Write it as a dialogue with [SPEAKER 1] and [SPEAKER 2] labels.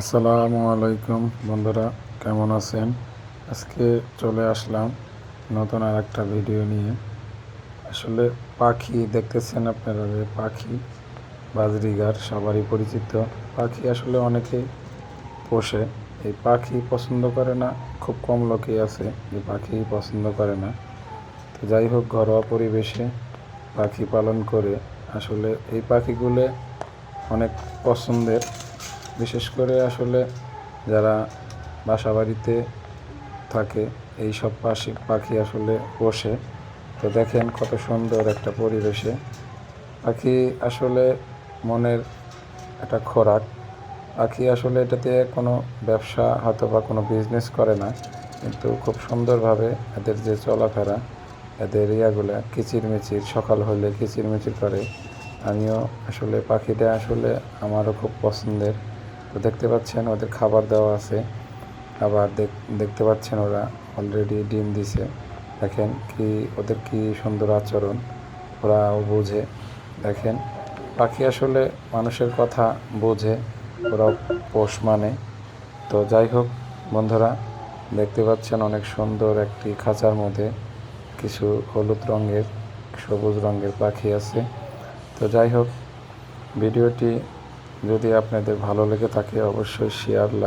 [SPEAKER 1] আসসালামু আলাইকুম বন্ধুরা, কেমন আছেন? আজকে চলে আসলাম নতুন আর একটা ভিডিও নিয়ে। আসলে পাখি দেখতেছেন আপনারা যে পাখি, বাজরিগার সবারই পরিচিত। পাখি আসলে অনেকেই পোষে। এই পাখি পছন্দ করে না, খুব কম লোকই আছে যে পাখি পছন্দ করে না। তো যাই হোক, ঘরোয়া পরিবেশে পাখি পালন করে। আসলে এই পাখিগুলো অনেক পছন্দের। বিশেষ করে আসলে যারা বাসা বাড়িতে থাকে, এই সব পাখি পাখি আসলে বসে। তো দেখেন কত সুন্দর একটা পরিবেশে। পাখি আসলে মনের একটা খোরাক। পাখি আসলে এটাতে কোনো ব্যবসা হয়তো বা কোনো বিজনেস করে না, কিন্তু খুব সুন্দরভাবে এদের যে চলাফেরা, এদের ইয়াগুলো কিচিরমিচির, সকাল হলে কিচিরমিচির করে। আমিও আসলে পাখিটা আসলে আমারও খুব পছন্দের। তো দেখতে পাচ্ছেন ওদের খাবার দেওয়া আছে। আবার দেখ- দেখতে পাচ্ছেন ওরা অলরেডি ডিম দিছে। দেখেন কি, ওদের কি সুন্দর আচরণ, ওরাও বোঝে। দেখেন, পাখি আসলে মানুষের কথা বোঝে, ওরাও পোষ মানে। তো যাই হোক, বন্ধুরা, দেখতে পাচ্ছেন অনেক সুন্দর একটি খাঁচার মধ্যে কিছু হলুদ রঙের, সবুজ রঙের পাখি আছে। তো যাই হোক, ভিডিওটি যদি আপনাদের ভালো লেগে থাকে অবশ্যই শেয়ার লাইক